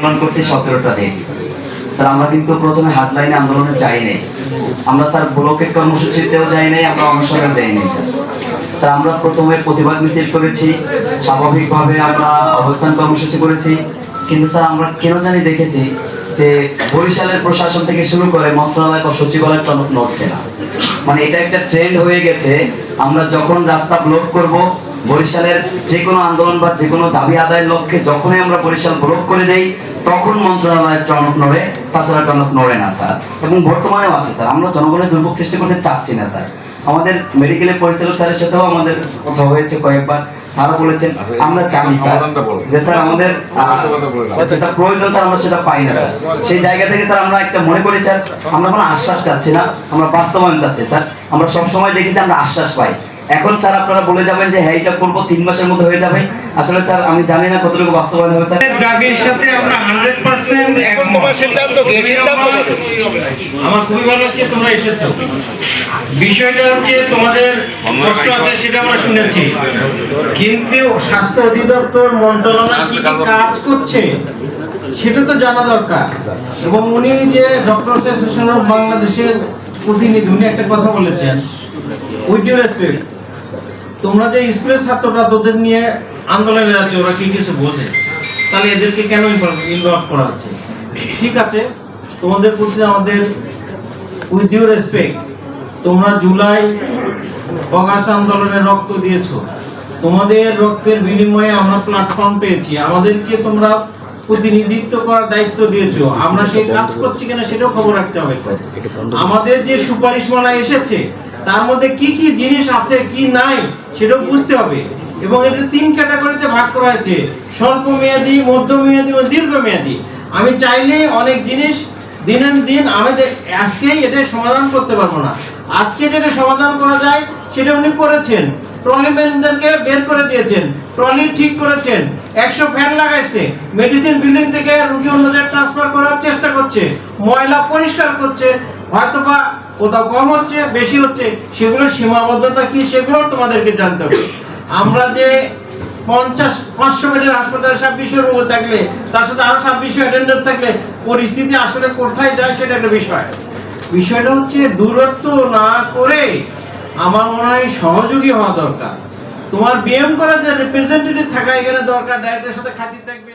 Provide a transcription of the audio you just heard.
আন্দোলন করছি সতেরোটা দিন। স্যার, আমরা কিন্তু প্রথমে হাটলাইনে আন্দোলনে যাই নাই। আমরা স্যার ব্লকের কর্মসূচিতেও যাই নাই, আমরা অনশনেও যাই নাই, স্যার। স্যার, আমরা প্রথমে প্রতিবাদ মিছিল করেছি, স্বাভাবিকভাবে আমরা অবস্থান কর্মসূচি করেছি। কিন্তু স্যার, আমরা কেন জানি দেখেছি যে বরিশালের প্রশাসন থেকে শুরু করে মন্ত্রণালয় বা সচিবালয় টনক নড়ছে না। মানে এটা একটা ট্রেন্ড হয়ে গেছে, আমরা যখন রাস্তা ব্লক করব, বরিশালের যে কোনো আন্দোলন বা যে কোনো দাবি আদায়ের লক্ষ্যে যখনই আমরা বরিশাল ব্লক করে দেই তখন মন্ত্রণালয়ের টনক নড়ে তাছাড়া টনক নড়ে না স্যার। এবং বর্তমানেও আছে স্যার। আমরা জনগণের দুর্ভোগ সৃষ্টি করতে চাচ্ছি না স্যার। আমাদের মেডিকেলের পরিচালক স্যারের সাথেও আমাদের কথা হয়েছে কয়েকবার। স্যারও বলেছেন আমরা জানি স্যার যে স্যার আমাদের না। যেটা প্রয়োজন স্যার আমরা সেটা পাই না স্যার। সেই জায়গা থেকে স্যার আমরা একটা মনে করি স্যার আমরা কোনো আশ্বাস চাচ্ছি না আমরা বাস্তবায়ন চাচ্ছি স্যার। আমরা সবসময় দেখি যে আমরা আশ্বাস পাই। এখন স্যার আপনারা বলে যাবেন যে হ্যাঁ এটা করব তিন মাসের মধ্যে হয়ে যাবে। আসলে স্যার আমি জানি না কতটুকু বাস্তবায়ন হবে স্যার। দাবির সাথে আমরা হান্ড্রেড পার্সেন্ট এখন তোমার সিদ্ধান্ত কি? সিদ্ধান্ত আমার খুবই ভালো লাগছে তোমরা এসেছ। বিষয়টা হচ্ছে তোমাদের কষ্ট আছে সেটা আমরা শুনেছি। কিন্তু স্বাস্থ্য অধিদপ্তর মন্ত্রণালয় কি কাজ করছে সেটা তো জানা দরকার। এবং উনি যে ডক্টর অ্যাসোসিয়েশন অফ বাংলাদেশের প্রতিনিধি উনি একটা কথা বলেছেন। উইথ ডিউ রেসপেক্ট তোমরা যে স্কুলের ছাত্ররা তোদের নিয়ে আন্দোলনে যাচ্ছে ওরা কি কিছু বোঝে? তাহলে এদেরকে কেন ইনভলভ করা হচ্ছে? ঠিক আছে তোমাদের প্রতি আমাদের উইথ ডিউ রেসপেক্ট তোমরা জুলাই অগাস্ট আন্দোলনে রক্ত দিয়েছ। তোমাদের রক্তের বিনিময়ে আমরা প্ল্যাটফর্ম পেয়েছি। আমাদেরকে তোমরা প্রতিনিধিত্ব করার দায়িত্ব দিয়েছ। আমরা সেই কাজ করছি কিনা সেটাও খবর রাখতে হবে। আমাদের যে সুপারিশ সুপারিশমালা এসেছে তার মধ্যে কি কি জিনিস আছে, কি নাই, সেটাও বুঝতে হবে। এবং এটা তিন ক্যাটাগরিতে ভাগ করা হয়েছে স্বল্প মেয়াদী মধ্য মেয়াদী ও দীর্ঘ মেয়াদী আমি চাইলে অনেক জিনিস দিনের দিন আমাদের আজকেই এটা সমাধান করতে পারব না। আজকে যেটা সমাধান করা যায়, সেটা উনি করেছেন। ট্রলি ম্যানদেরকে বের করে দিয়েছেন, ট্রলি ঠিক করেছেন। একশো ফ্যান লাগাইছে, মেডিসিন বিল্ডিং থেকে রুগী অন্য জায়গায় ট্রান্সফার করার চেষ্টা করছে, ময়লা পরিষ্কার করছে, হয়তোবা কোথাও কম হচ্ছে, বেশি হচ্ছে, সেগুলোর সীমাবদ্ধতা কি সেগুলো তোমাদেরকে জানতে হবে। আমরা যে পঞ্চাশ, পাঁচশো বেডের হাসপাতালে ছাব্বিশশো রোগ থাকলে, তার সাথে আরও ছাব্বিশশো অ্যাটেন্ডার থাকলে, পরিস্থিতি আসলে কোথায় যায় সেটা একটা বিষয়। বিষয়টা হচ্ছে দূরত্ব না করে আমার মনে হয় সহযোগী হওয়া দরকার। তোমার বিএম করা যে রিপ্রেজেন্টেটিভ থাকা এখানে দরকার ডাইরেক্টরের সাথে খাতির থাকবে।